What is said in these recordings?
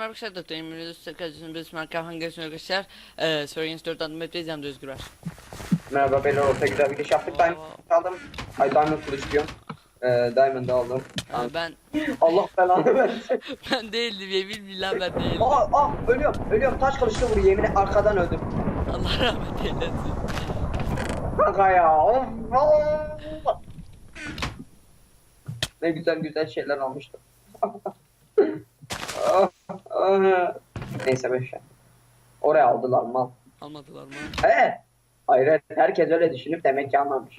merhaba arkadaşlar. Doktor Emre Usta kardeşim biz marka hangisini arkadaşlar? Eee Sorgens 4 adım hep Özgür var. Merhaba beyler orta güzel bir giriş yaptık. Diamond aldım. Ay Diamond kılıç diyorum. Ee, Diamond'ı aldım. Aa, ben Allah belanı versin. ben değildim yemin billah ben değilim. Aa, aa ölüyorum ölüyorum taş kılıçla vuruyor yemin arkadan öldüm. Allah rahmet eylesin. Kanka ya. of, of. Ne güzel güzel şeyler almıştım. Neyse beş. Oraya aldılar mal. Almadılar mı? He. Hayır herkes öyle düşünüp demek ki almamış.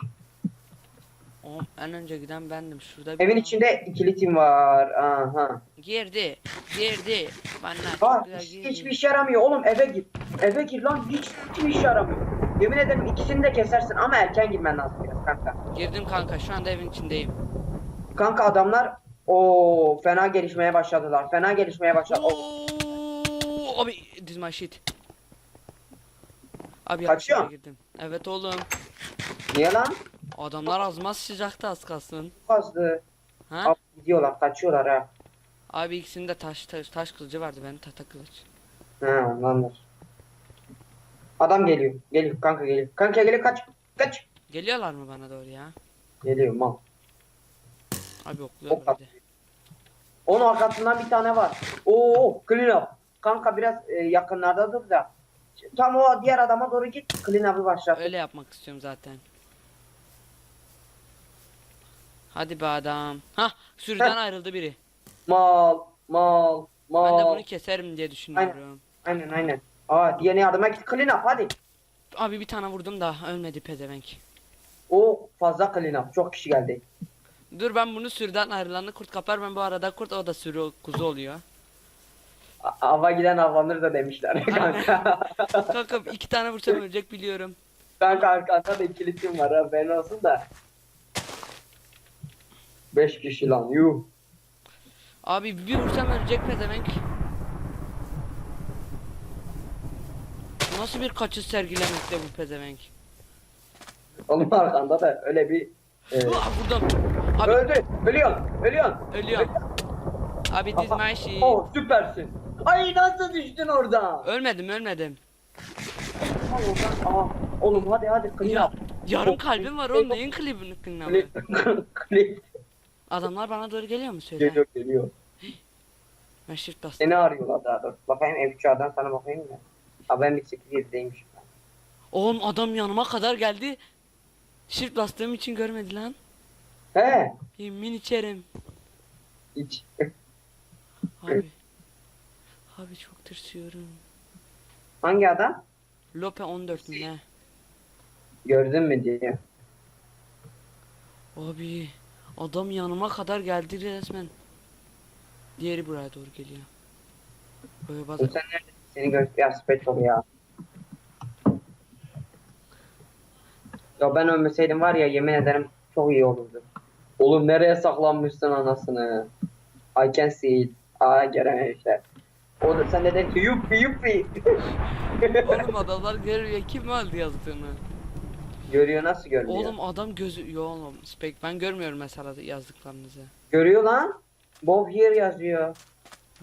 Oğlum en önce giden bendim. Şurada bir Evin içinde ikili tim var. Aha. girdi. Girdi. Bana Bak çok güzel hiç, girdi. hiçbir işe yaramıyor oğlum eve gir. Eve gir lan hiç hiçbir işe yaramıyor. Yemin ederim ikisini de kesersin ama erken girmen lazım biraz kanka. Girdim kanka şu anda evin içindeyim. Kanka adamlar o fena gelişmeye başladılar. Fena gelişmeye başladı. Oo, abi this my shit. Abi Kaçıyor. yanlışlıkla girdim. Evet oğlum. Niye lan? Adamlar azmaz sıcakta az kalsın. Fazla. Ha? Abi gidiyorlar kaçıyorlar ha. Abi ikisinde taş taş, taş kılıcı vardı benim tahta kılıç. He ondandır. Adam geliyor. Geliyor kanka geliyor. Kanka geliyor kaç. Kaç. Geliyorlar mı bana doğru ya? Geliyor mal. Abi okluyor O kadar. bir de. Onun arkasından bir tane var. Oo clean up. Kanka biraz e, yakınlarda dur da. Tam o diğer adama doğru git. Clean up'ı başlat. Öyle yapmak istiyorum zaten. Hadi be adam. Hah sürüden ayrıldı biri. Mal, mal, mal. Ben de bunu keserim diye düşünüyorum. Aynen aynen. Aa diğerine yardıma git. Clean up hadi. Abi bir tane vurdum da ölmedi pezevenk. O fazla clean up. Çok kişi geldi. Dur ben bunu sürüden ayrılanı kurt kapar ben bu arada kurt o da sürü kuzu oluyor. A- Ava giden avlanır da demişler kanka. Kanka iki tane vursam ölecek biliyorum. kanka arkanda da ikili tim var ha ben olsun da. 5 kişi lan yuh. Abi bir vursam ölecek pezevenk. Nasıl bir kaçış sergilemekte bu pezevenk? Onun arkanda da öyle bir e, Ulan vurdum. Abi öldü. Ölüyorsun. Ölüyorsun. ölüyorum. Abi diz my shit. Oh süpersin. Ay nasıl düştün orada? Ölmedim ölmedim. Aa, oğlum hadi hadi clean Ya, up. yarım kalbim var oğlum neyin klibini clean- Adamlar bana doğru geliyor mu söyle? Geliyor geliyor. Ben shift bastım. Seni arıyorlar daha doğrusu. Bakayım ev uçağından sana bakayım ya. Ha ben bir 8 7'deymiş. Oğlum adam yanıma kadar geldi. Shift bastığım için görmedi lan. He. Yemin içerim. Hiç. Abi. Abi çok tırsıyorum. Hangi adam? Lope 14 mü ne? Gördün mü diye. Abi. Adam yanıma kadar geldi resmen. Diğeri buraya doğru geliyor. Böyle. Oğlum sen neredesin? Seni göster spetol ya. Ya ben ölmeseydim var ya yemin ederim çok iyi olurdu. Oğlum nereye saklanmışsın anasını? I can see it. Aa görememişler. O da sen de dedin ki yuppi yuppi. Oğlum adamlar görüyor kim aldı yazdığını. Görüyor nasıl görmüyor? Oğlum adam gözü yo oğlum spek ben görmüyorum mesela yazdıklarınızı. Görüyor lan. Bob here yazıyor.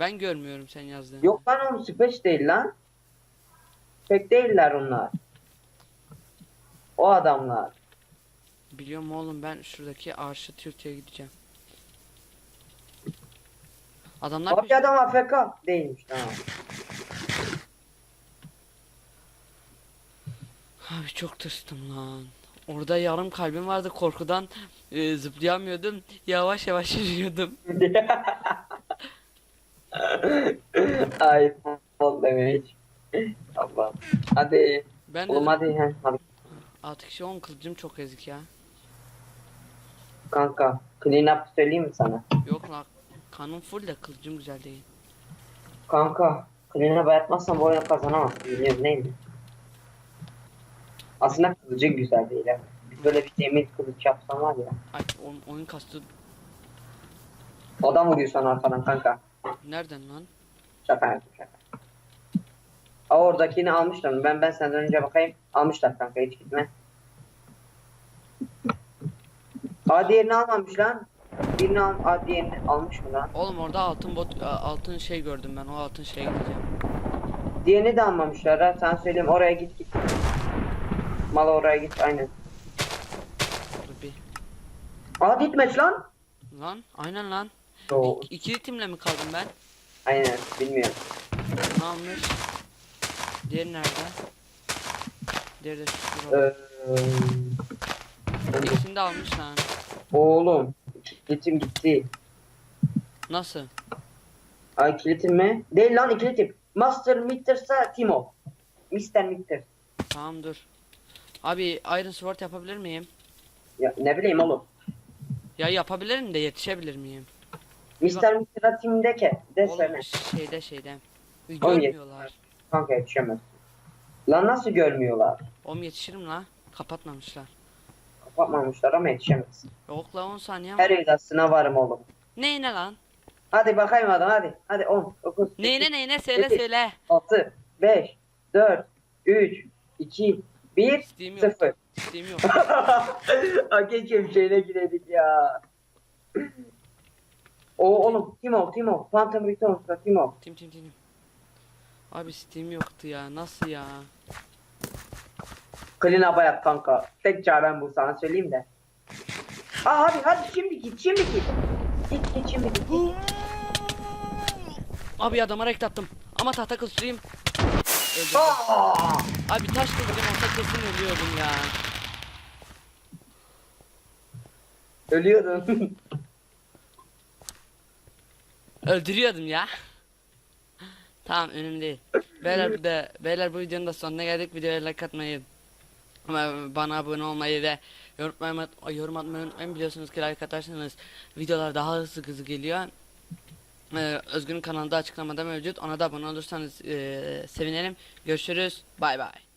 Ben görmüyorum sen yazdığını. Yok lan oğlum Space değil lan. Pek değiller onlar. O adamlar. Biliyorum oğlum ben şuradaki arşı Türkiye gideceğim. Adamlar Abi adam AFK değilmiş tamam. Abi çok tırstım lan. Orada yarım kalbim vardı korkudan e, zıplayamıyordum. Yavaş yavaş yürüyordum. Ay futbol demek. Allah. Hadi. Ben de Oğlum hadi. he, hadi. artık şey oğlum kılıcım çok ezik ya. Kanka. Clean up söyleyeyim mi sana? Yok lan kanım full de kılıcım güzel değil. Kanka. Clean up yapmazsan bu oyunu kazanamazsın. Biliyorsun değil mi? Aslında kılıcı güzel değil. ha. Böyle bir demir kılıç yapsam var ya. Ay oyun, oyun kastı Adam vuruyor sana arkadan kanka. nereden lan? Şaka yaptım şaka. Aa oradakini almışlar. Ben ben senden önce bakayım. Almışlar kanka hiç gitme. Aa diğerini almamış lan. Birini al, aa, diğerini almış mı lan? Oğlum orada altın bot altın şey gördüm ben. O altın şeye gideceğim. Diğerini de almamışlar ha. Sen söyleyeyim oraya git git. Mal oraya git aynen. Dur bir. Aa gitmeç lan. Lan aynen lan. Yo, İ- İkili timle mi kaldım ben? aynen bilmiyorum. Ne almış? Diğeri nerede? Diğeri de şu Ee, İkisini de almış lan. Oğlum kilitim gitti. Nasıl? Ay kilitim mi? Değil lan ikilitim. Master Mitter'sa Timo. Mr. Mitter. Tamam dur. Abi Iron Sword yapabilir miyim? Ya ne bileyim oğlum. Ya yapabilirim de yetişebilir miyim? Mr. Mitter'a Tim de ke. Desene. Oğlum şeyde şeyde. Oğlum Görmüyorlar. Kanka yetişemez. Lan nasıl görmüyorlar? Oğlum yetişirim la. Kapatmamışlar. Kapatmamışlar ama yetişemez. Yok la 10 saniye ama. Her iddiasına varım oğlum. Neyine lan? Hadi bakayım adam hadi. Hadi 10, 9, Neyine neyine söyle Peki. söyle. 6, 5, 4, 3, 2, 1, Steam yok. 0. Steam yok. Hakekim şeyine giredik ya. O oğlum Timo Timo Phantom Returns'da Timo. Tim tim tim. Abi Steam yoktu ya. Nasıl ya? Clean up'a kanka. Tek çaren bu sana söyleyeyim de. Aa hadi hadi şimdi git şimdi git. Git git şimdi git. Abi adama rekt attım. Ama tahta. Öldürdüm. Aa! Abi taş kılıcım olsa kesin ölüyordum ya. Ölüyordun. Öldürüyordum ya. tamam önemli değil. Beyler de beyler bu videonun da sonuna geldik. Videoya like atmayı ama bana abone olmayı ve yorum yorum atmayı unutmayın. Biliyorsunuz ki like atarsanız videolar daha hızlı hızlı geliyor. Ee, Özgür'ün kanalında açıklamada mevcut. Ona da abone olursanız ee, sevinirim. Görüşürüz. Bay bay.